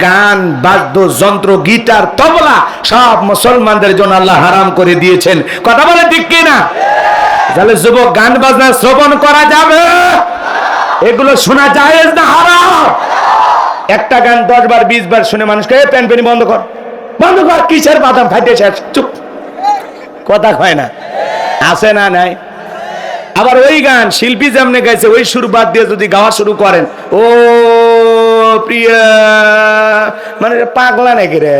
গান বাদ্য যন্ত্র গিটার তবলা সব মুসলমানদের জন্য আল্লাহ হারাম করে দিয়েছেন। কথা বলে ঠিক কিনা? তাহলে যুবক গান বাজনা শ্রবণ করা যাবে। এগুলো শোনা যায় না হারাম? একটা গান দশ বার বিশ বার শুনে মানুষকে "এ, প্যান পেনি বন্ধ কর। বন্ধ কর কিসের বাদাম খাইতে চুপ। কথা কয় না। আছে না নাই? আবার ওই গান শিল্পী যেমনে গাইছে ওই সুর বাদ দিয়ে যদি গাওয়া শুরু করেন ও প্রিয়া মানে পাগলা নাকি রে?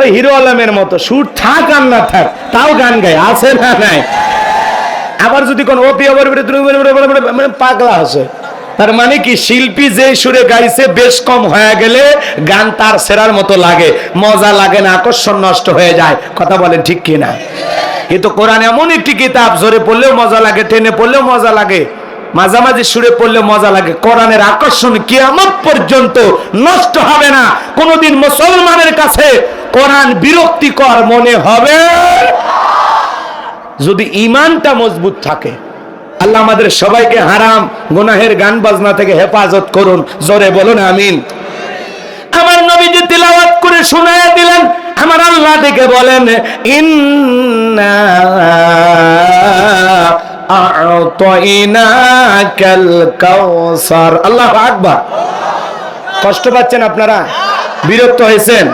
ওই হিরো আলমের মতো, সুর থাক আর না থাক, তাও গান গায়, আছে না নাই? আবার যদি কোন ওপি আবার মানে পাগলা আছে। তার মানে কি, শিল্পী যে সুরে গাইছে, বেশ কম হয়ে গেলে গান তার সেরার মতো লাগে, মজা লাগে না, আকর্ষণ নষ্ট হয়ে যায়, কথা বলেন ঠিক কিনা? কিন্তু কোরআন এমন একটি কিতাব জোরে পড়লেও মজা লাগে, টেনে পড়লেও মজা লাগে। মাঝামাঝি সুরে পড়লে মজা লাগে। কোরআনের আকর্ষণ কিয়ামত পর্যন্ত নষ্ট হবে না। কোনোদিন মুসলমানের কাছে কোরআন বিরক্তিকর মনে হবে। যদি ইমানটা মজবুত থাকে, আল্লাহ আমাদের সবাইকে হারাম, গুনাহের গান বাজনা থেকে হেফাজত করুন। জোরে বলুন, আমিন। আমার নবীজি তিলাওয়াত করে শোনায় দিলেন। আমার আল্লাহ দেখে বলেন, ইন্না আল্লাহু আকবার। কষ্ট পাচ্ছেন আপনারা? বিরক্ত হয়েছেন?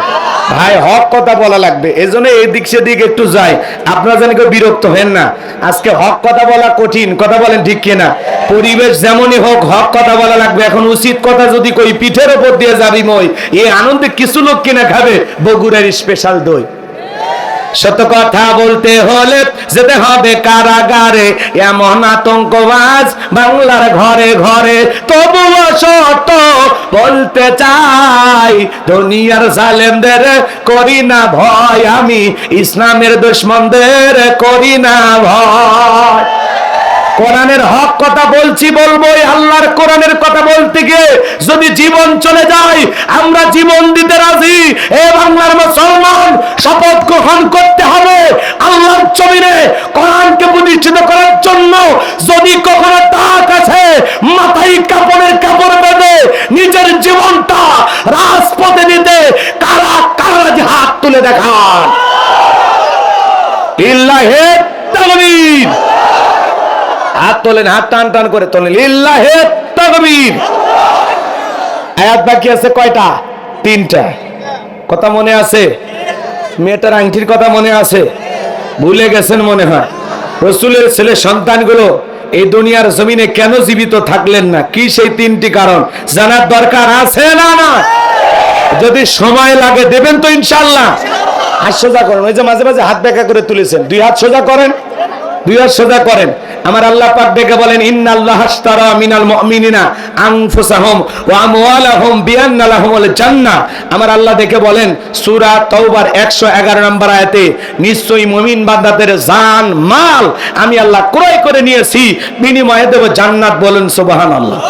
ভাই, হক কথা বলা লাগবে। এই জন্য এদিক সেদিক একটু যাই। আপনারা যেন কেউ বিরক্ত হেন না। আজকে হক কথা বলা কঠিন। কথা বলেন ঠিক কিনা? পরিবেশ যেমনই হোক, হক কথা বলা লাগবে। এখন উচিত কথা যদি কই, পিঠের ওপর দিয়ে যাবি মই। এই আনন্দে কিছু লোক কিনা খাবে? বগুড়ার স্পেশাল দই। সত্য কথা বলতে হলে যেতে হবে কারাগারে। এমন আতঙ্কবাজ বাংলার ঘরে ঘরে তবুও সত্য বলতে চাই। দুনিয়ার জালেমদের করি না ভয়, আমি ইসলামের দুশ্মনদের করি না ভয়। কোরআনের হক কথা বলছি, বলব আল্লাহর কোরআনের কথা বলতে গিয়ে যদি জীবন চলে যায়, আমরা জীবন দিতে রাজি এ বাংলার মুসলমান শপথ গ্রহণ করতে হবে। আল্লাহর জমিনে কোরআনকে প্রতিষ্ঠিত করার জন্য যদি কখনো তাক কাছে মাথায় কাপড়ের কাপড় বেঁধে নিজের জীবনটা রাজপথে দিতে কারা কারা যে হাত তুলে দেখান? ইল্লাহে তাকবীর। হাত তোলেন, হাত টান টান করে তোলেন। লিল্লাহে তাকবীর। আয়াত বাকি আছে কয়টা? তিনটা। কথা মনে আছে? মেয়েটার আংটির কথা মনে আছে? ভুলে গেছেন মনে হয়। রসুলের ছেলে সন্তানগুলো এই দুনিয়ার জমিনে কেন জীবিত থাকলেন না? কি সেই তিনটি কারণ? জানার দরকার আছে না না যদি সময় লাগে দেবেন তো ইনশাল্লাহ হাত সোজা করেন, ওই যে মাঝে মাঝে হাত ব্যাখ্যা করে তুলেছেন। দুই হাত সোজা করেন। করেন। আমার আল্লাহ পাক বলেন আমার আল্লাহ বলেন, সূরা তাওবার 111 নম্বর নিশ্চয়ই বান্দাদের জান, মাল আমি আল্লাহ ক্রয় করে নিয়েছি, বিনিময়ে দেব জান্নাত। বলেন, সুবহানাল্লাহ।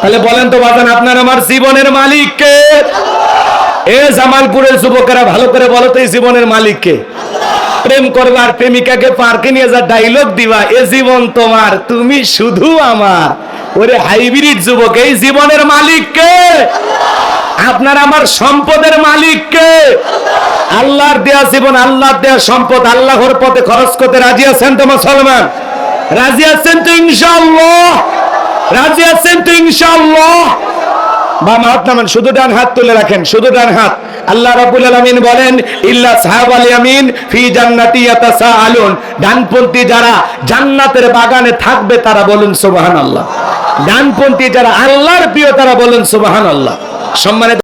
তাহলে বলেন তো বাজান, আপনার আমার জীবনের মালিক কে এ জামালপুরের যুবকেরা ভালো করে বলো তো, এই জীবনের মালিক কে প্রেম করবার প্রেমিকাকে পার্কে নিয়ে যা ডাইলগ দিবা, এ জীবন তোমার, তুমি শুধু আমার। ওরে হাইব্রিড যুবক, এই জীবনের মালিক কে? আপনার আমার সম্পদের মালিক কে? আল্লাহর দেয়া জীবন, আল্লাহর দেয়া সম্পদ, আল্লাহর পথে খরচ করতে রাজি আছেন তো মুসলমান? রাজি আছেন তো ইনশাআল্লাহ? রাজি আছেন তো ইনশাআল্লাহ? বাম নামান, শুধু ডান হাত তুলে রাখেন, শুধু ডান হাত। আল্লাহ রাবুল আলমিন বলেন, ইল্লা সাহাবাল ইয়ামিন ফি জান্নাতি ইয়াতাসাআলুন। ডানপন্থী যারা জান্নাতের বাগানে থাকবে, তারা বলুন, সুবহানাল্লাহ। ডানপন্থী যারা আল্লাহর প্রিয়, তারা বলুন, সুবহানাল্লাহ। সম্মানিত